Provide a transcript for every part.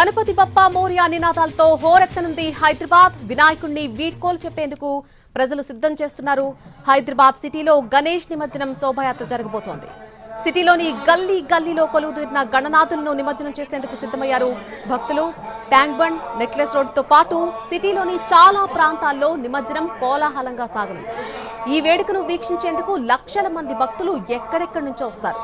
గణపతి బప్పా మోరియా నినాదాలతో హోరెత్తనుంది హైదరాబాద్. వినాయకుణ్ణి వీడ్కోలు చెప్పేందుకు ప్రజలు సిద్ధం చేస్తున్నారు. హైదరాబాద్ సిటీలో గణేష్ నిమజ్జనం శోభాయాత్ర జరగబోతోంది. సిటీలోని గల్లీ గల్లీలో కొలువుదీరిన గణనాథులను నిమజ్జనం చేసేందుకు సిద్ధమయ్యారు భక్తులు. ట్యాంక్ బండ్ నెక్లెస్ రోడ్తో పాటు సిటీలోని చాలా ప్రాంతాల్లో నిమజ్జనం కోలాహలంగా సాగనుంది. ఈ వేడుకను వీక్షించేందుకు లక్షల మంది భక్తులు ఎక్కడెక్కడి నుంచో వస్తారు.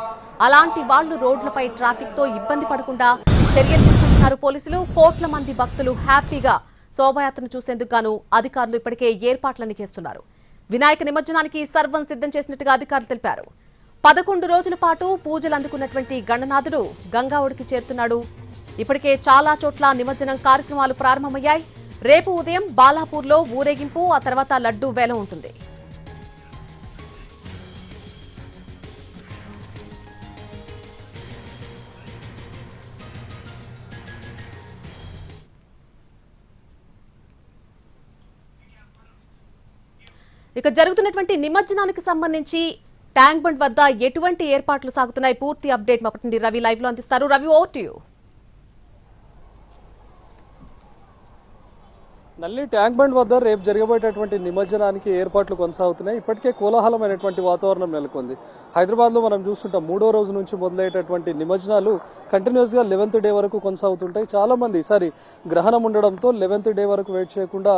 అలాంటి వాళ్ళు రోడ్లపై ట్రాఫిక్తో ఇబ్బంది పడకుండా చర్యలు తీసుకుంటున్నారు పోలీసులు కోట్ల మంది భక్తులు హ్యాపీగా శోభాయాత్రను చూసేందుకు గాను అధికారులు ఇప్పటికే ఏర్పాట్లన్నీ చేస్తున్నారు. వినాయక నిమజ్జనానికి సర్వం సిద్ధం చేసినట్టుగా అధికారులు తెలిపారు. పదకొండు రోజుల పాటు పూజలు అందుకున్నటువంటి గణనాథుడు గంగావుడికి చేరుతున్నాడు. ఇప్పటికే చాలా చోట్ల నిమజ్జనం కార్యక్రమాలు ప్రారంభమయ్యాయి. రేపు ఉదయం బాలాపూర్లో ఊరేగింపు ఆ తర్వాత లడ్డూ వేల ఉంటుంది. ఇక జరుగుతున్నటువంటి నిమజ్జనానికి సంబంధించి ట్యాంక్ బండ్ వద్ద ఎటువంటి ఏర్పాట్లు సాగుతున్నాయి? పూర్తి అప్డేట్ మా ప్రతినిధి రవి లైవ్లో అందిస్తారు. రవి ఓవర్ టు యూ నల్లి ట్యాంక్ బండ్ వద్ద రేపు జరగబోయేటటువంటి నిమజ్జనానికి ఏర్పాట్లు కొనసాగుతున్నాయి. ఇప్పటికే కోలాహలమైనటువంటి వాతావరణం నెలకొంది. హైదరాబాద్లో మనం చూస్తుంటాం మూడో రోజు నుంచి మొదలయ్యేటటువంటి నిమజ్జనాలు కంటిన్యూస్గా లెవెన్త్ డే వరకు కొనసాగుతుంటాయి. చాలామంది ఈసారి గ్రహణం ఉండడంతో లెవెన్త్ డే వరకు వెయిట్ చేయకుండా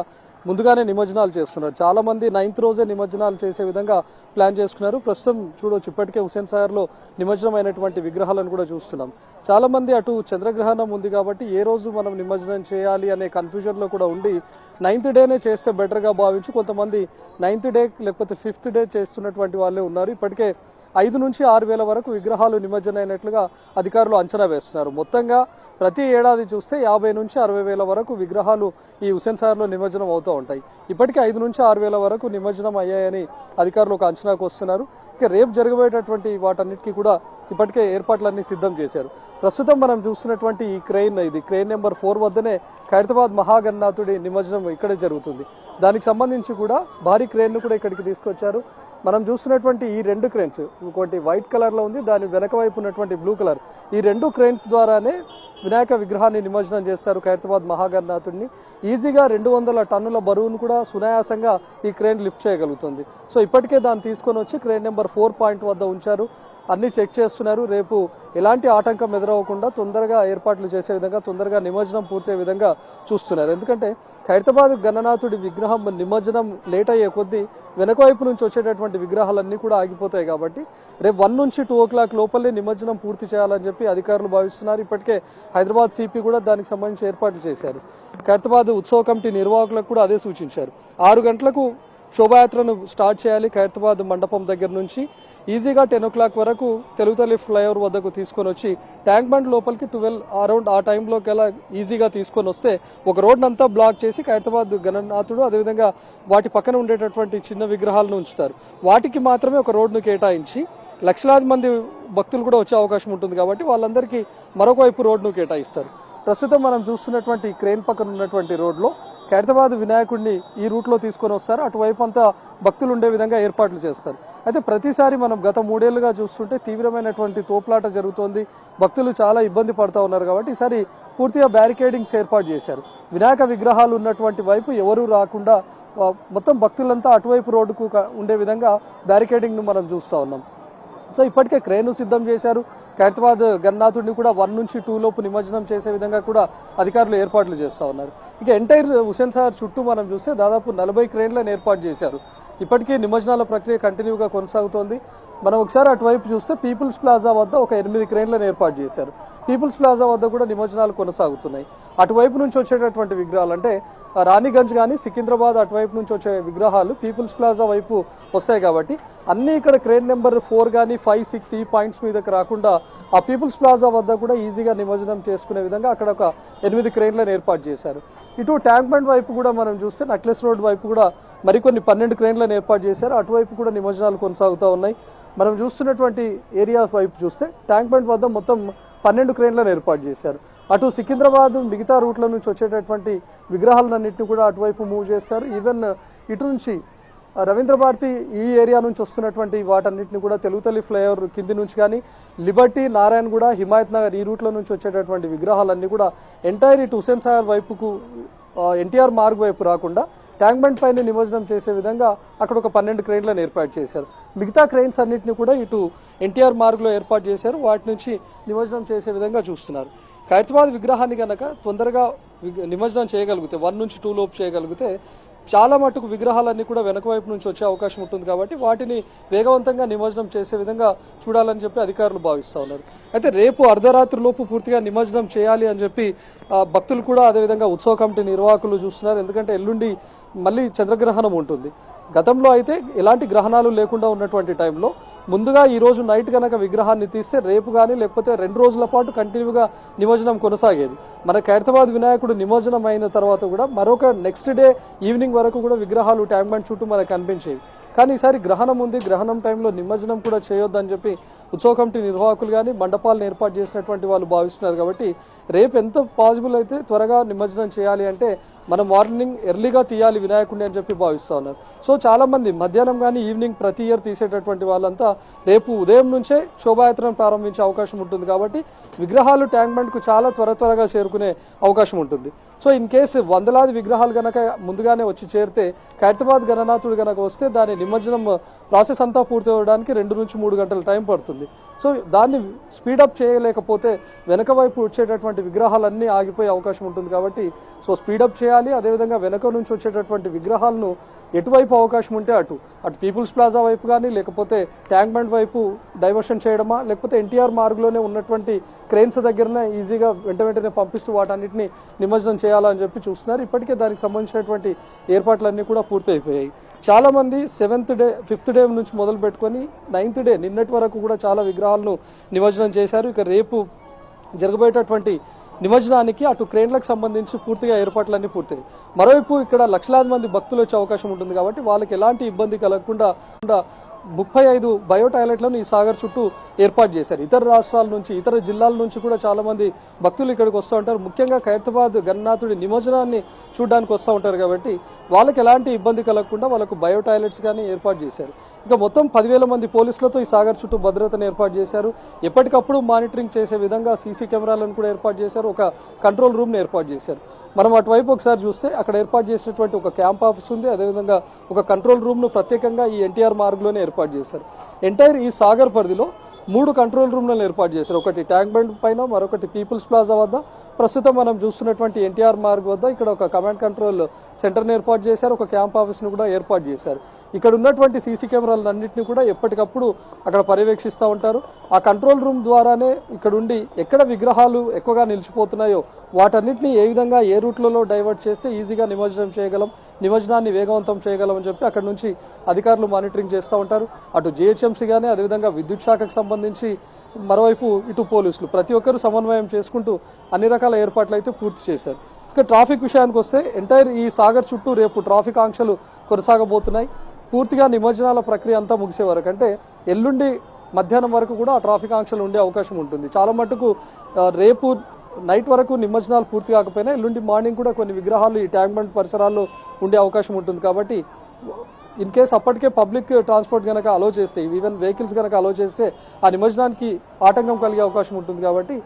ముందుగానే నిమజ్జనాలు చేస్తున్నారు. చాలా మంది నైన్త్ రోజే నిమజ్జనాలు చేసే విధంగా ప్లాన్ చేసుకున్నారు. ప్రస్తుతం చూడొచ్చు ఇప్పటికే హుసేన్ సాగర్లో నిమజ్జనం అయినటువంటి విగ్రహాలను కూడా చూస్తున్నాం. చాలా మంది అటు చంద్రగ్రహణం ఉంది కాబట్టి ఏ రోజు మనం నిమజ్జనం చేయాలి అనే కన్ఫ్యూజన్లో కూడా ఉండి నైన్త్ డేనే చేస్తే బెటర్గా భావించి కొంతమంది నైన్త్ డే లేకపోతే ఫిఫ్త్ డే చేస్తున్నటువంటి వాళ్ళే ఉన్నారు. ఇప్పటికే ఐదు నుంచి ఆరు వేల వరకు విగ్రహాలు నిమజ్జనం అయినట్లుగా అధికారులు అంచనా వేస్తున్నారు. మొత్తంగా ప్రతి ఏడాది చూస్తే యాభై నుంచి అరవై వేల వరకు విగ్రహాలు ఈ హుసేన్ సాగర్లో నిమజ్జనం అవుతూ ఉంటాయి. ఇప్పటికే ఐదు నుంచి ఆరు వేల వరకు నిమజ్జనం అయ్యాయని అధికారులు ఒక అంచనాకు వస్తున్నారు. ఇక రేపు జరగబోయేటటువంటి వాటన్నిటికీ కూడా ఇప్పటికే ఏర్పాట్లన్నీ సిద్ధం చేశారు. ప్రస్తుతం మనం చూస్తున్నటువంటి ఈ క్రెయిన్ ఇది క్రెయిన్ నెంబర్ ఫోర్ వద్దనే ఖైరతాబాద్ మహాగన్నాథుడి నిమజ్జనం ఇక్కడే జరుగుతుంది. దానికి సంబంధించి కూడా భారీ క్రెయిన్ను కూడా ఇక్కడికి తీసుకొచ్చారు. మనం చూస్తున్నటువంటి ఈ రెండు క్రెయిన్స్ ఇంకోటి వైట్ కలర్లో ఉంది. దాని వెనక వైపు ఉన్నటువంటి బ్లూ కలర్. ఈ రెండు క్రెయిన్స్ ద్వారానే వినాయక విగ్రహాన్ని నిమజ్జనం చేస్తారు ఖైరతాబాద్ మహాగణనాథుడిని. ఈజీగా రెండు వందల టన్నుల బరువును కూడా సునాయాసంగా ఈ క్రేన్ లిఫ్ట్ చేయగలుగుతుంది. సో ఇప్పటికే దాన్ని తీసుకొని వచ్చి క్రేన్ నెంబర్ ఫోర్ పాయింట్ వద్ద ఉంచారు. అన్ని చెక్ చేస్తున్నారు. రేపు ఎలాంటి ఆటంకం ఎదురవ్వకుండా తొందరగా ఏర్పాట్లు చేసే విధంగా తొందరగా నిమజ్జనం పూర్తయ్యే విధంగా చూస్తున్నారు. ఎందుకంటే ఖైరతాబాద్ గణనాథుడి విగ్రహం నిమజ్జనం లేట్ అయ్యే కొద్దీ వెనకవైపు నుంచి వచ్చేటటువంటి విగ్రహాలన్నీ కూడా ఆగిపోతాయి కాబట్టి రేపు వన్ నుంచి టూ ఓ క్లాక్ లోపలే నిమజ్జనం పూర్తి చేయాలని చెప్పి అధికారులు భావిస్తున్నారు. ఇప్పటికే హైదరాబాద్ సిపి కూడా దానికి సంబంధించి ఏర్పాట్లు చేశారు. ఖైరతాబాద్ ఉత్సవ కమిటీ నిర్వాహకులకు కూడా అదే సూచించారు. ఆరు గంటలకు శోభాయాత్రను స్టార్ట్ చేయాలి ఖైరతాబాద్ మండపం దగ్గర నుంచి. ఈజీగా టెన్ ఓ క్లాక్ వరకు తెలుగుతల్లి ఫ్లైఓవర్ వద్దకు తీసుకొని వచ్చి ట్యాంక్ బండ్ లోపలికి ట్వెల్వ్ అరౌండ్ ఆ టైంలోకి ఎలా ఈజీగా తీసుకొని వస్తే ఒక రోడ్నంతా బ్లాక్ చేసి ఖైరతాబాద్ గణనాథుడు అదేవిధంగా వాటి పక్కన ఉండేటటువంటి చిన్న విగ్రహాలను ఉంచుతారు. వాటికి మాత్రమే ఒక రోడ్ను కేటాయించి లక్షలాది మంది భక్తులు కూడా వచ్చే అవకాశం ఉంటుంది కాబట్టి వాళ్ళందరికీ మరొక వైపు రోడ్ను కేటాయిస్తారు. ప్రస్తుతం మనం చూస్తున్నటువంటి క్రెయిన్ క్రేన్ పక్కన ఉన్నటువంటి రోడ్లో ఖైరతాబాద్ వినాయకుడిని ఈ రూట్లో తీసుకొని వస్తారు. అటువైపు అంతా భక్తులు ఉండే విధంగా ఏర్పాట్లు చేస్తారు. అయితే ప్రతిసారి మనం గత మూడేళ్ళుగా చూస్తుంటే తీవ్రమైనటువంటి తోపులాట జరుగుతోంది. భక్తులు చాలా ఇబ్బంది పడుతూ ఉన్నారు కాబట్టి ఈసారి పూర్తిగా బ్యారికేడింగ్స్ ఏర్పాటు చేశారు. వినాయక విగ్రహాలు ఉన్నటువంటి వైపు ఎవరూ రాకుండా మొత్తం భక్తులంతా అటువైపు రోడ్డుకు ఉండే విధంగా బ్యారికేడింగ్ను మనం చూస్తూ ఉన్నాం. సో ఇప్పటికే క్రేను సిద్ధం చేశారు. ఖైరతాబాద్ గన్నాథుడిని కూడా వన్ నుంచి టూ లోపు నిమజ్జనం చేసే విధంగా కూడా అధికారులు ఏర్పాట్లు చేస్తూ ఉన్నారు. ఇక ఎంటైర్ హుసేన్ సార్ చుట్టూ మనం చూస్తే దాదాపు నలభై క్రేన్లను ఏర్పాటు చేశారు. ఇప్పటికీ నిమజ్జనాల ప్రక్రియ కంటిన్యూగా కొనసాగుతోంది. మనం ఒకసారి అటువైపు చూస్తే పీపుల్స్ ప్లాజా వద్ద ఒక ఎనిమిది క్రేన్లను ఏర్పాటు చేశారు. పీపుల్స్ ప్లాజా వద్ద కూడా నిమజ్జనాలు కొనసాగుతున్నాయి. అటువైపు నుంచి వచ్చేటటువంటి విగ్రహాలు అంటే రాణిగంజ్ కానీ సికింద్రాబాద్ అటువైపు నుంచి వచ్చే విగ్రహాలు పీపుల్స్ ప్లాజా వైపు వస్తాయి కాబట్టి అన్ని ఇక్కడ క్రేన్ నెంబర్ ఫోర్ కానీ ఫైవ్ సిక్స్ ఈ పాయింట్స్ మీదకి రాకుండా ఆ పీపుల్స్ ప్లాజా వద్ద కూడా ఈజీగా నిమజ్జనం చేసుకునే విధంగా అక్కడ ఒక ఎనిమిది క్రేన్లను ఏర్పాటు చేశారు. ఇటు ట్యాంక్ బండ్ వైపు కూడా మనం చూస్తే నక్లెస్ రోడ్ వైపు కూడా మరికొన్ని పన్నెండు క్రెయిన్లను ఏర్పాటు చేశారు. అటువైపు కూడా నిమజ్జనాలు కొనసాగుతూ ఉన్నాయి. మనం చూస్తున్నటువంటి ఏరియా వైపు చూస్తే ట్యాంక్ బండ్ వద్ద మొత్తం పన్నెండు క్రేన్లను ఏర్పాటు చేశారు. అటు సికింద్రాబాద్ మిగతా రూట్ల నుంచి వచ్చేటటువంటి విగ్రహాలన్నింటినీ కూడా అటువైపు మూవ్ చేశారు. ఈవెన్ ఇటు నుంచి రవీంద్ర భారతి ఈ ఏరియా నుంచి వస్తున్నటువంటి వాటన్నిటిని కూడా తెలుగుతల్లి ఫ్లైఓవర్ కింది నుంచి కానీ లిబర్టీ నారాయణగూడ హిమాయత్ నగర్ ఈ రూట్లో నుంచి వచ్చేటటువంటి విగ్రహాలన్నీ కూడా ఎంటైర్ ఇటు హుసేన్ సాగర్ వైపుకు ఎన్టీఆర్ మార్గ్ వైపు రాకుండా ట్యాంక్ బండ్ పైన నిమజ్జనం చేసే విధంగా అక్కడ ఒక పన్నెండు క్రెయిన్లను ఏర్పాటు చేశారు. మిగతా క్రెయిన్స్ అన్నింటినీ కూడా ఇటు ఎన్టీఆర్ మార్గ్లో ఏర్పాటు చేశారు. వాటి నుంచి నిమజ్జనం చేసే విధంగా చూస్తున్నారు. ఖైరతాబాద్ విగ్రహాన్ని కనుక తొందరగా నిమజ్జనం చేయగలిగితే వన్ నుంచి టూ లోపు చేయగలిగితే చాలా మటుకు విగ్రహాలన్నీ కూడా వెనక వైపు నుంచి వచ్చే అవకాశం ఉంటుంది కాబట్టి వాటిని వేగవంతంగా నిమజ్జనం చేసే విధంగా చూడాలని చెప్పి అధికారులు భావిస్తూ ఉన్నారు. అయితే రేపు అర్ధరాత్రి లోపు పూర్తిగా నిమజ్జనం చేయాలి అని చెప్పి భక్తులు కూడా అదేవిధంగా ఉత్సవ కమిటీ నిర్వాహకులు చూస్తున్నారు. ఎందుకంటే ఎల్లుండి మళ్ళీ చంద్రగ్రహణం ఉంటుంది. గతంలో అయితే ఎలాంటి గ్రహణాలు లేకుండా ఉన్నటువంటి టైంలో ముందుగా ఈ రోజు నైట్ కనుక విగ్రహాన్ని తీస్తే రేపు కానీ లేకపోతే రెండు రోజుల పాటు కంటిన్యూగా నిమజ్జనం కొనసాగేది. మన ఖైరతాబాద్ వినాయకుడు నిమజ్జనం అయిన తర్వాత కూడా మరొక నెక్స్ట్ డే ఈవినింగ్ వరకు కూడా విగ్రహాలు ట్యాంక్ బండ్ చుట్టూ మనకు కనిపించేవి. కానీ ఈసారి గ్రహణం ఉంది. గ్రహణం టైంలో నిమజ్జనం కూడా చేయొద్దని చెప్పి ఉత్సవ కమిటీ నిర్వాహకులు కానీ మండపాలను ఏర్పాటు చేసినటువంటి వాళ్ళు భావిస్తున్నారు కాబట్టి రేపు ఎంత పాసిబుల్ అయితే త్వరగా నిమజ్జనం చేయాలి అంటే మనం మార్నింగ్ ఎర్లీగా తీయాలి వినాయకుడిని అని చెప్పి భావిస్తూ ఉన్నారు. సో చాలా మంది మధ్యాహ్నం కానీ ఈవినింగ్ ప్రతి ఇయర్ తీసేటటువంటి వాళ్ళంతా రేపు ఉదయం నుంచే శోభాయాత్రను ప్రారంభించే అవకాశం ఉంటుంది కాబట్టి విగ్రహాలు ట్యాంక్ బండ్కు చాలా త్వర త్వరగా చేరుకునే అవకాశం ఉంటుంది. సో ఇన్ కేసు వందలాది విగ్రహాలు కనుక ముందుగానే వచ్చి చేరితే ఖైరతాబాద్ గణనాథుడు కనుక వస్తే దాని నిమజ్జనం ప్రాసెస్ అంతా పూర్తి అవ్వడానికి రెండు నుంచి మూడు గంటల టైం పడుతుంది. సో దాన్ని స్పీడప్ చేయలేకపోతే వెనక వైపు వచ్చేటటువంటి విగ్రహాలన్నీ ఆగిపోయే అవకాశం ఉంటుంది కాబట్టి సో స్పీడప్ చేయాలి. అదేవిధంగా వెనక నుంచి వచ్చేటటువంటి విగ్రహాలను ఎటువైపు అవకాశం ఉంటే అటు. అటు పీపుల్స్ ప్లాజా వైపు కానీ లేకపోతే ట్యాంక్ బండ్ వైపు డైవర్షన్ చేయడమా లేకపోతే ఎన్టీఆర్ మార్గ్లోనే ఉన్నటువంటి క్రెయిన్స్ దగ్గరనే ఈజీగా వెంట వెంటనే పంపిస్తూ వాటన్నిటిని నిమజ్జనం చేయాలని చెప్పి చూస్తున్నారు. ఇప్పటికే దానికి సంబంధించినటువంటి ఏర్పాట్లన్నీ కూడా పూర్తి అయిపోయాయి చాలా సెవెంత్ డే ఫిఫ్త్ డే నుంచి మొదలు పెట్టుకొని నైన్త్ డే నిన్నటి వరకు కూడా చాలా విగ్రహాలను నిమజ్జనం చేశారు. ఇక రేపు జరగబోయేటటువంటి నిమజ్జనానికి అటు క్రేన్లకు సంబంధించి పూర్తిగా ఏర్పాట్లన్నీ పూర్తయి. మరోవైపు ఇక్కడ లక్షలాది మంది భక్తులు వచ్చే అవకాశం ఉంటుంది కాబట్టి వాళ్ళకి ఎలాంటి ఇబ్బంది కలగకుండా ముప్పై ఐదు బయో టాయిలెట్లను ఈ సాగర్ చుట్టూ ఏర్పాటు చేశారు. ఇతర రాష్ట్రాల నుంచి ఇతర జిల్లాల నుంచి కూడా చాలా మంది భక్తులు ఇక్కడికి వస్తూ ఉంటారు. ముఖ్యంగా ఖైరతాబాద్ గణనాథుడి నిమజ్జనాన్ని చూడడానికి వస్తూ ఉంటారు కాబట్టి వాళ్ళకి ఎలాంటి ఇబ్బంది కలగకుండా వాళ్ళకు బయో టాయిలెట్స్ కానీ ఏర్పాటు చేశారు. ఇక మొత్తం పదివేల మంది పోలీసులతో ఈ సాగర్ చుట్టూ భద్రతను ఏర్పాటు చేశారు. ఎప్పటికప్పుడు మానిటరింగ్ చేసే విధంగా సీసీ కెమెరాలను కూడా ఏర్పాటు చేశారు. ఒక కంట్రోల్ రూమ్ని ఏర్పాటు చేశారు. మనం అటువైపు ఒకసారి చూస్తే అక్కడ ఏర్పాటు చేసినటువంటి ఒక క్యాంప్ ఆఫీస్ ఉంది. అదేవిధంగా ఒక కంట్రోల్ రూమ్ను ప్రత్యేకంగా ఈ ఎన్టీఆర్ మార్గ్లోనే ఏర్పాటు చేశారు. ఎంటైర్ ఈ సాగర్ పరిధిలో మూడు కంట్రోల్ రూమ్లను ఏర్పాటు చేశారు. ఒకటి ట్యాంక్ బండ్ పైన మరొకటి పీపుల్స్ ప్లాజా వద్ద. ప్రస్తుతం మనం చూస్తున్నటువంటి ఎన్టీఆర్ మార్గ్ వద్ద ఇక్కడ ఒక కమాండ్ కంట్రోల్ సెంటర్ని ఏర్పాటు చేశారు. ఒక క్యాంప్ ఆఫీస్ను కూడా ఏర్పాటు చేశారు. ఇక్కడ ఉన్నటువంటి సీసీ కెమెరాలన్నింటినీ కూడా ఎప్పటికప్పుడు అక్కడ పర్యవేక్షిస్తూ ఉంటారు. ఆ కంట్రోల్ రూమ్ ద్వారానే ఇక్కడుండి ఎక్కడ విగ్రహాలు ఎక్కువగా నిలిచిపోతున్నాయో వాటన్నిటిని ఏ విధంగా ఏ రూట్లలో డైవర్ట్ చేస్తే ఈజీగా నిమజ్జనం చేయగలం నిమజ్జనాన్ని వేగవంతం చేయగలం అని చెప్పి అక్కడ నుంచి అధికారులు మానిటరింగ్ చేస్తూ ఉంటారు. అటు జిహెచ్ఎంసీ కానీ అదేవిధంగా విద్యుత్ శాఖకు సంబంధించి మరోవైపు ఇటు పోలీసులు ప్రతి ఒక్కరు సమన్వయం చేసుకుంటూ అన్ని రకాల ఏర్పాట్లు అయితే పూర్తి చేశారు. ఇక ట్రాఫిక్ విషయానికి వస్తే ఎంటైర్ ఈ సాగర్ చుట్టూ రేపు ట్రాఫిక్ ఆంక్షలు కొనసాగబోతున్నాయి. పూర్తిగా నిమజ్జనాల ప్రక్రియ అంతా ముగిసే వరకు అంటే ఎల్లుండి మధ్యాహ్నం వరకు కూడా ఆ ట్రాఫిక్ ఆంక్షలు ఉండే అవకాశం ఉంటుంది. చాలా మటుకు రేపు నైట్ వరకు నిమజ్జనాలు పూర్తి కాకపోయినా ఎల్లుండి మార్నింగ్ కూడా కొన్ని విగ్రహాలు ఈ ట్యాంక్ బండ్ పరిసరాల్లో ఉండే అవకాశం ఉంటుంది. కాబట్టి ఇన్ కేస్ అప్పటికే పబ్లిక్ ట్రాన్స్పోర్ట్ కనుక అలో చేస్తే ఈవెన్ వెహికల్స్ కనుక అలో చేస్తే ఆ నిమజ్జనానికి ఆటంకం కలిగే అవకాశం ఉంటుంది. కాబట్టి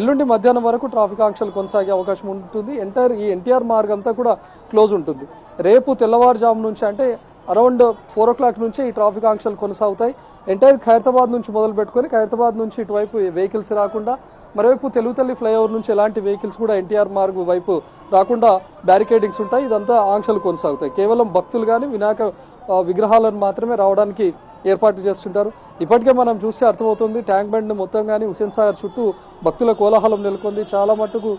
ఎల్లుండి మధ్యాహ్నం వరకు ట్రాఫిక్ ఆంక్షలు కొనసాగే అవకాశం ఉంటుంది. ఎంటైర్ ఈ ఎన్టీఆర్ మార్గం అంతా కూడా క్లోజ్ ఉంటుంది. రేపు తెల్లవారుజాము నుంచి అంటే అరౌండ్ ఫోర్ ఓ క్లాక్ నుంచి ఈ ట్రాఫిక్ ఆంక్షలు కొనసాగుతాయి. ఎంటైర్ ఖైరతాబాద్ నుంచి మొదలు పెట్టుకొని ఖైరతాబాద్ నుంచి ఇటువైపు వెహికల్స్ రాకుండా మరోవైపు తెలుగుతల్లి ఫ్లైఓవర్ నుంచి ఎలాంటి వెహికల్స్ కూడా ఎన్టీఆర్ మార్గ్ వైపు రాకుండా బ్యారికేడింగ్స్ ఉంటాయి. ఇదంతా ఆంక్షలు కొనసాగుతాయి. కేవలం భక్తులు కానీ వినాయక విగ్రహాలను మాత్రమే రావడానికి ఏర్పాటు చేస్తుంటారు. ఇప్పటికే మనం చూస్తే అర్థమవుతుంది ట్యాంక్ బండ్ మొత్తం కానీ హుసేన్ సాగర్ చుట్టూ భక్తుల కోలాహలం నెలకొంది. చాలా మట్టుకు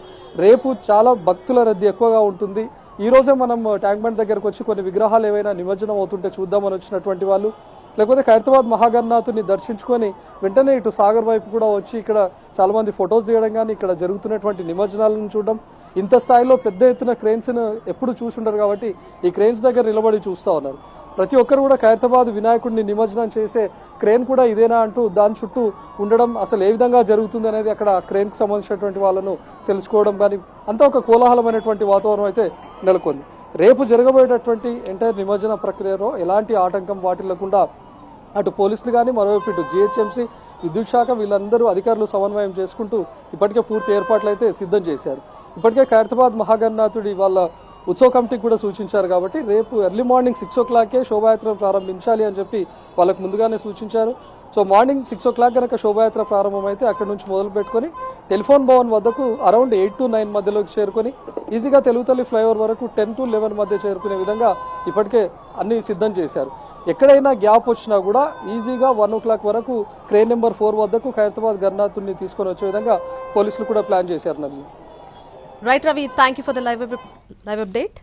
రేపు చాలా భక్తుల రద్దీ ఎక్కువగా ఉంటుంది. ఈ రోజే మనం ట్యాంక్ బండ్ దగ్గరకు వచ్చి కొన్ని విగ్రహాలు ఏవైనా నిమజ్జనం అవుతుంటే చూద్దామని వచ్చినటువంటి వాళ్ళు లేకపోతే ఖైరతాబాద్ మహాగర్నాథుని దర్శించుకొని వెంటనే ఇటు సాగర్ వైపు కూడా వచ్చి ఇక్కడ చాలా మంది ఫొటోస్ తీయడం కానీ ఇక్కడ జరుగుతున్నటువంటి నిమజ్జనాలను చూడడం ఇంత స్థాయిలో పెద్ద ఎత్తున క్రెయిన్స్ను ఎప్పుడు చూసుంటారు కాబట్టి ఈ క్రెయిన్స్ దగ్గర నిలబడి చూస్తూ ఉన్నారు. ప్రతి ఒక్కరు కూడా ఖైరతాబాద్ వినాయకుడిని నిమజ్జనం చేసే క్రేన్ కూడా ఇదేనా అంటూ దాని చుట్టూ ఉండడం అసలు ఏ విధంగా జరుగుతుంది అనేది అక్కడ క్రేన్కి సంబంధించినటువంటి వాళ్ళను తెలుసుకోవడం కానీ అంతా ఒక కోలాహలమైనటువంటి వాతావరణం అయితే నెలకొంది. రేపు జరగబోయేటటువంటి ఎంటైర్ నిమజ్జన ప్రక్రియలో ఎలాంటి ఆటంకం వాటిల్లకుండా అటు పోలీసులు కానీ మరోవైపు ఇటు జిహెచ్ఎంసీ విద్యుత్ శాఖ వీళ్ళందరూ అధికారులు సమన్వయం చేసుకుంటూ ఇప్పటికే పూర్తి ఏర్పాట్లు అయితే సిద్ధం చేశారు. ఇప్పటికే ఖైరతాబాద్ మహాగణనాథుడి వాళ్ళ ఉత్సవ కమిటీకి కూడా సూచించారు కాబట్టి రేపు ఎర్లీ మార్నింగ్ సిక్స్ ఓ క్లాక్కే శోభాయాత్ర ప్రారంభించాలి అని చెప్పి వాళ్ళకు ముందుగానే సూచించారు. So morning six o'clock కనుక శోభాయాత్ర ప్రారంభమైతే అక్కడ నుంచి మొదలు పెట్టుకొని టెలిఫోన్ భవన్ వద్దకు అరౌండ్ ఎయిట్ టు నైన్ మధ్యలోకి చేరుకొని ఈజీగా తెలుగుతల్లి ఫ్లైఓవర్ వరకు టెన్ టు లెవెన్ మధ్య చేరుకునే విధంగా ఇప్పటికే అన్ని సిద్ధం చేశారు. ఎక్కడైనా గ్యాప్ వచ్చినా కూడా ఈజీగా వన్ ఓ క్లాక్ వరకు క్రేన్ నెంబర్ ఫోర్ వద్దకు ఖైరతాబాద్ గర్నాథుని తీసుకొని వచ్చే విధంగా పోలీసులు కూడా ప్లాన్ చేశారు నన్ను right Ravi thank you for the live live update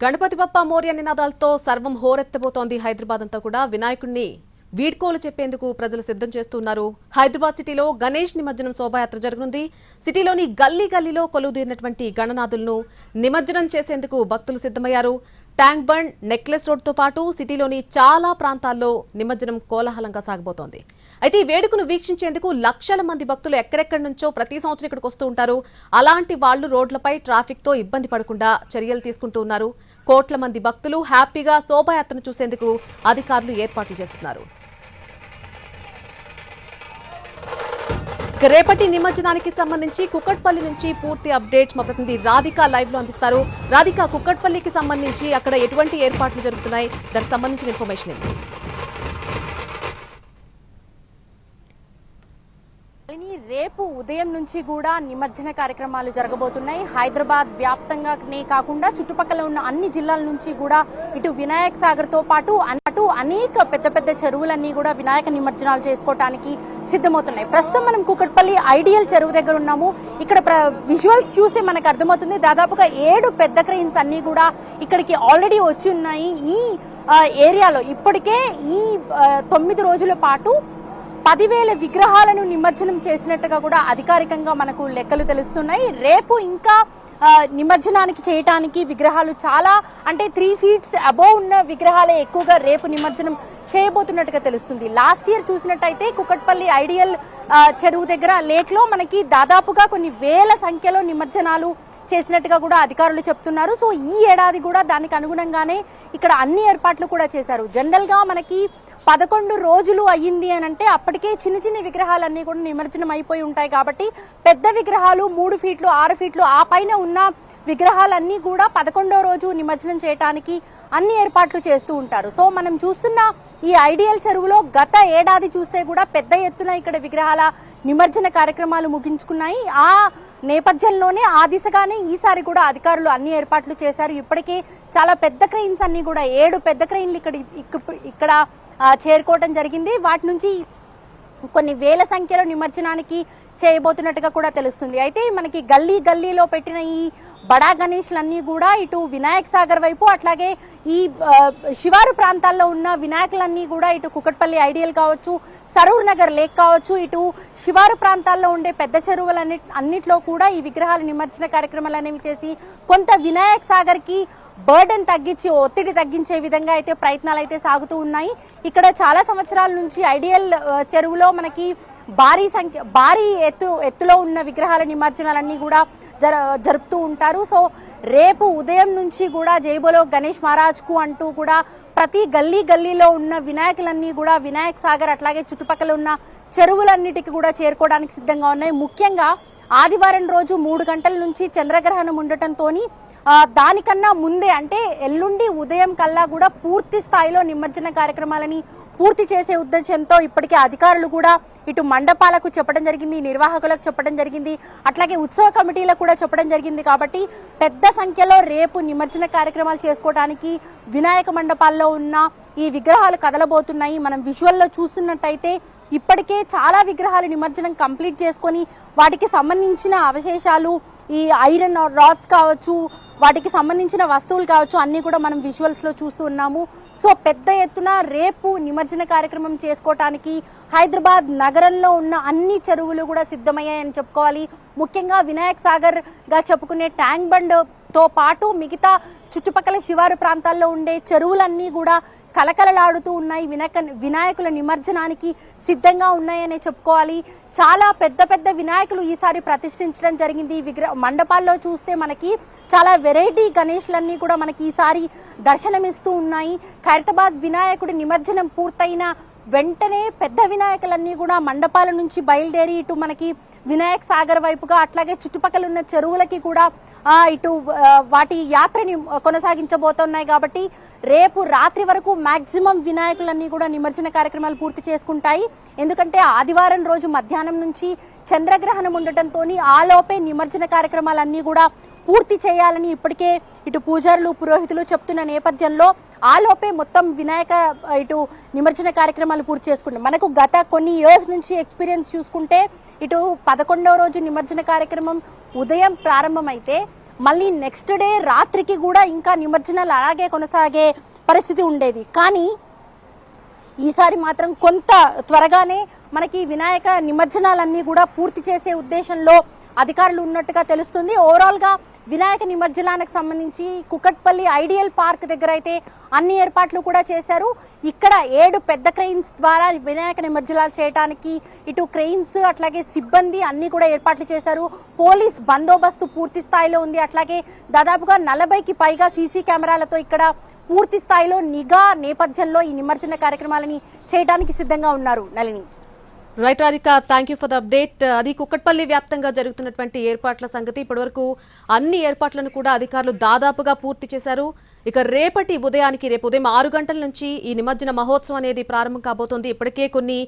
Ganapati Bappa Morya నినాదాలతో సర్వం హోరెత్తబోతోంది హైదరాబాద్ అంతా కూడా. వినాయకుడిని వీడ్కోలు చెప్పేందుకు ప్రజలు సిద్ధం చేస్తున్నారు. హైదరాబాద్ సిటీలో గణేష్ నిమజ్జనం శోభాయాత్ర జరగనుంది. సిటీలోని గల్లీ గల్లీలో కొలువుదీరినటువంటి గణనాథులను నిమజ్జనం చేసేందుకు భక్తులు సిద్ధమయ్యారు. ట్యాంక్ బండ్ నెక్లెస్ రోడ్తో పాటు సిటీలోని చాలా ప్రాంతాల్లో నిమజ్జనం కోలాహలంగా సాగబోతోంది. అయితే ఈ వేడుకను వీక్షించేందుకు లక్షల మంది భక్తులు ఎక్కడెక్కడి నుంచో ప్రతి సంవత్సరం ఇక్కడికి వస్తూ ఉంటారు. అలాంటి వాళ్ళు రోడ్లపై ట్రాఫిక్తో ఇబ్బంది పడకుండా చర్యలు తీసుకుంటూ ఉన్నారు. కోట్ల మంది భక్తులు హ్యాపీగా శోభాయాత్రను చూసేందుకు అధికారులు ఏర్పాట్లు చేస్తున్నారు. రేపటి నిమజ్జనానికి సంబంధించి కుక్కట్పల్లి నుంచి పూర్తి అప్డేట్స్ మా ప్రతినిధి రాధిక లైవ్లో అందిస్తారు. రాధిక కుక్కట్పల్లికి సంబంధించి అక్కడ ఎటువంటి ఏర్పాట్లు జరుగుతున్నాయి? దానికి సంబంధించిన ఇన్ఫర్మేషన్ ఏంటి? శాలిని, రేపు ఉదయం నుంచి కూడా నిమజ్జన కార్యక్రమాలు జరగబోతున్నాయి. హైదరాబాద్ వ్యాప్తంగానే కాకుండా చుట్టుపక్కల ఉన్న అన్ని జిల్లాల నుంచి కూడా ఇటు వినాయక్ సాగర్తో పాటు అటు అనేక పెద్ద పెద్ద చెరువులన్నీ కూడా వినాయక నిమజ్జనాలు చేసుకోవడానికి సిద్ధమవుతున్నాయి. ప్రస్తుతం మనం కుకట్పల్లి ఐడియల్ చెరువు దగ్గర ఉన్నాము. ఇక్కడ విజువల్స్ చూస్తే మనకు అర్థమవుతుంది. దాదాపుగా ఏడు పెద్ద క్రెయిన్స్ అన్ని కూడా ఇక్కడికి ఆల్రెడీ వచ్చి ఉన్నాయి. ఈ ఏరియాలో ఇప్పటికే ఈ తొమ్మిది రోజుల పాటు పదివేల విగ్రహాలను నిమజ్జనం చేసినట్టుగా కూడా అధికారికంగా మనకు లెక్కలు తెలుస్తున్నాయి. రేపు ఇంకా నిమజ్జనానికి చేయటానికి విగ్రహాలు చాలా అంటే త్రీ ఫీట్స్ అబోవ్ ఉన్న విగ్రహాలే ఎక్కువగా రేపు నిమజ్జనం చేయబోతున్నట్టుగా తెలుస్తుంది. లాస్ట్ ఇయర్ చూసినట్టయితే కుకట్పల్లి ఐడియల్ చెరువు దగ్గర లేక్లో మనకి దాదాపుగా కొన్ని వేల సంఖ్యలో నిమజ్జనాలు చేసినట్టుగా కూడా అధికారులు చెప్తున్నారు. సో ఈ ఏడాది కూడా దానికి అనుగుణంగానే ఇక్కడ అన్ని ఏర్పాట్లు కూడా చేశారు. జనరల్గా మనకి పదకొండు రోజులు అయ్యింది అని అంటే అప్పటికే చిన్న చిన్న విగ్రహాలన్నీ కూడా నిమజ్జనం అయిపోయి ఉంటాయి కాబట్టి పెద్ద విగ్రహాలు మూడు ఫీట్లు ఆరు ఫీట్లు ఆ పైన ఉన్న విగ్రహాలన్నీ కూడా పదకొండో రోజు నిమజ్జనం చేయడానికి అన్ని ఏర్పాట్లు చేస్తూ ఉంటారు. సో మనం చూస్తున్న ఈ ఐడియల్ చెరువులో గత ఏడాది చూస్తే కూడా పెద్ద ఎత్తున ఇక్కడ విగ్రహాల నిమజ్జన కార్యక్రమాలు ముగించుకున్నాయి. ఆ నేపథ్యంలోనే ఆ దిశగానే ఈసారి కూడా అధికారులు అన్ని ఏర్పాట్లు చేశారు. ఇప్పటికే చాలా పెద్ద క్రెయిన్స్ అన్ని కూడా ఏడు పెద్ద క్రెయిన్లు ఇక్కడ ఇక్కడ చేరుకోవడం జరిగింది. వాటి నుంచి కొన్ని వేల సంఖ్యలో నిమజ్జనానికి చేయబోతున్నట్టుగా కూడా తెలుస్తుంది. అయితే మనకి గల్లీ గల్లీలో పెట్టిన ఈ బడా గణేష్లన్నీ కూడా ఇటు వినాయక్ సాగర్ వైపు అట్లాగే ఈ శివారు ప్రాంతాల్లో ఉన్న వినాయకులన్నీ కూడా ఇటు కుకట్పల్లి ఐడియల్ కావచ్చు సరూర్ నగర్ లేక్ కావచ్చు ఇటు శివారు ప్రాంతాల్లో ఉండే పెద్ద చెరువులన్ని అన్నిట్లో కూడా ఈ విగ్రహాల నిమజ్జన కార్యక్రమాలు అనేవి చేసి కొంత వినాయక్ సాగర్కి బర్డెన్ తగ్గించి ఒత్తిడి తగ్గించే విధంగా అయితే ప్రయత్నాలు అయితే సాగుతూ ఉన్నాయి. ఇక్కడ చాలా సంవత్సరాల నుంచి ఐడియల్ చెరువులో మనకి భారీ సంఖ్య భారీ ఎత్తు ఎత్తులో ఉన్న విగ్రహాల నిమజ్జనాలన్నీ కూడా జరుపుతూ ఉంటారు. సో రేపు ఉదయం నుంచి కూడా జైబోలో గణేష్ మహారాజ్కు అంటూ కూడా ప్రతి గల్లీ గల్లీలో ఉన్న వినాయకులన్నీ కూడా వినాయక్ సాగర్ అట్లాగే చుట్టుపక్కల ఉన్న చెరువులన్నిటికీ కూడా చేరుకోవడానికి సిద్ధంగా ఉన్నాయి. ముఖ్యంగా ఆదివారం రోజు మూడు గంటల నుంచి చంద్రగ్రహణం ఉండటంతోని దానికన్నా ముందే అంటే ఎల్లుండి ఉదయం కల్లా కూడా పూర్తి స్థాయిలో నిమజ్జన కార్యక్రమాలని పూర్తి చేసే ఉద్దేశంతో ఇప్పటికే అధికారులు కూడా ఇటు మండపాలకు చెప్పడం జరిగింది నిర్వాహకులకు చెప్పడం జరిగింది అట్లాగే ఉత్సవ కమిటీలకు కూడా చెప్పడం జరిగింది కాబట్టి పెద్ద సంఖ్యలో రేపు నిమజ్జన కార్యక్రమాలు చేసుకోవడానికి వినాయక మండపాల్లో ఉన్న ఈ విగ్రహాలు కదలబోతున్నాయి. మనం విజువల్లో చూస్తున్నట్టయితే ఇప్పటికే చాలా విగ్రహాలు నిమజ్జనం కంప్లీట్ చేసుకొని వాటికి సంబంధించిన అవశేషాలు ఈ ఐరన్ రాడ్స్ కావచ్చు వాటికి సంబంధించిన వస్తువులు కావచ్చు అన్ని కూడా మనం విజువల్స్లో చూస్తూ ఉన్నాము. సో పెద్ద ఎత్తున రేపు నిమజ్జన కార్యక్రమం చేసుకోవటానికి హైదరాబాద్ నగరంలో ఉన్న అన్ని చెరువులు కూడా సిద్ధమయ్యాయని చెప్పుకోవాలి. ముఖ్యంగా వినాయక్ సాగర్గా చెప్పుకునే ట్యాంక్ బండ్తో పాటు మిగతా చుట్టుపక్కల శివారు ప్రాంతాల్లో ఉండే చెరువులన్నీ కూడా కలకలలాడుతూ ఉన్నాయి. వినాయక వినాయకుల నిమజ్జనానికి సిద్ధంగా ఉన్నాయనే చెప్పుకోవాలి. చాలా పెద్ద పెద్ద వినాయకులు ఈసారి ప్రతిష్ఠించడం జరిగింది. విగ్రహ మండపాల్లో చూస్తే మనకి చాలా వెరైటీ గణేష్లన్నీ కూడా మనకి ఈసారి దర్శనమిస్తూ ఉన్నాయి. ఖైరతాబాద్ వినాయకుడి నిమజ్జనం పూర్తయిన వెంటనే పెద్ద వినాయకులన్నీ కూడా మండపాల నుంచి బయలుదేరి ఇటు మనకి వినాయక్ సాగర్ వైపుగా అట్లాగే చుట్టుపక్కల ఉన్న చెరువులకి కూడా ఇటు వాటి యాత్రని కొనసాగించబోతున్నాయి కాబట్టి రేపు రాత్రి వరకు మాక్సిమం వినాయకులన్నీ కూడా నిమజ్జన కార్యక్రమాలు పూర్తి చేసుకుంటాయి. ఎందుకంటే ఆదివారం రోజు మధ్యాహ్నం నుంచి చంద్రగ్రహణం ఉండటంతో ఆలోపే నిమజ్జన కార్యక్రమాలన్నీ కూడా పూర్తి చేయాలని ఇప్పటికే ఇటు పూజారులు పురోహితులు చెప్తున్న నేపథ్యంలో ఆలోపే మొత్తం వినాయక ఇటు నిమజ్జన కార్యక్రమాలు పూర్తి చేసుకుంటాం. మనకు గత కొన్ని ఇయర్స్ నుంచి ఎక్స్పీరియన్స్ చూసుకుంటే ఇటు పదకొండవ రోజు నిమజ్జన కార్యక్రమం ఉదయం ప్రారంభమైతే మళ్ళీ నెక్స్ట్ డే రాత్రికి కూడా ఇంకా నిమజ్జనాలు అలాగే కొనసాగే పరిస్థితి ఉండేది. కానీ ఈసారి మాత్రం కొంత త్వరగానే మనకి వినాయక నిమజ్జనాలన్నీ కూడా పూర్తి చేసే ఉద్దేశంలో అధికారులు ఉన్నట్టుగా తెలుస్తుంది. ఓవరాల్గా వినాయక నిమజ్జనానికి సంబంధించి కుకట్పల్లి ఐడియల్ పార్క్ దగ్గర అయితే అన్ని ఏర్పాట్లు కూడా చేశారు. ఇక్కడ ఏడు పెద్ద క్రెయిన్స్ ద్వారా వినాయక నిమజ్జనాలు చేయడానికి ఇటు క్రెయిన్స్ అట్లాగే సిబ్బంది అన్ని కూడా ఏర్పాట్లు చేశారు. పోలీస్ బందోబస్తు పూర్తి స్థాయిలో ఉంది. అట్లాగే దాదాపుగా నలభైకి పైగా సీసీ కెమెరాలతో ఇక్కడ పూర్తి స్థాయిలో నిఘా నేపథ్యంలో ఈ నిమజ్జన కార్యక్రమాలని చేయడానికి సిద్ధంగా ఉన్నారు. Nalini right Radhika thank you for the update అది కుక్కట్పల్లి వ్యాప్తంగా జరుగుతున్నటువంటి ఏర్పాట్ల సంగతి. ఇప్పటివరకు అన్ని ఏర్పాట్లను కూడా అధికారులు దాదాపుగా పూర్తి చేశారు. ఇక రేపటి ఉదయానికి రేపు ఉదయం ఆరు గంటల నుంచి ఈ నిమజ్జన మహోత్సవం అనేది ప్రారంభం కాబోతోంది. ఇప్పటికే కొన్ని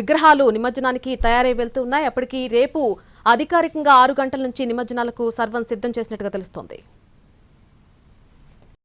విగ్రహాలు నిమజ్జనానికి తయారై వెళ్తూ ఉన్నాయి అప్పటికి రేపు అధికారికంగా ఆరు గంటల నుంచి నిమజ్జనాలకు సర్వం సిద్ధం చేసినట్టుగా తెలుస్తోంది.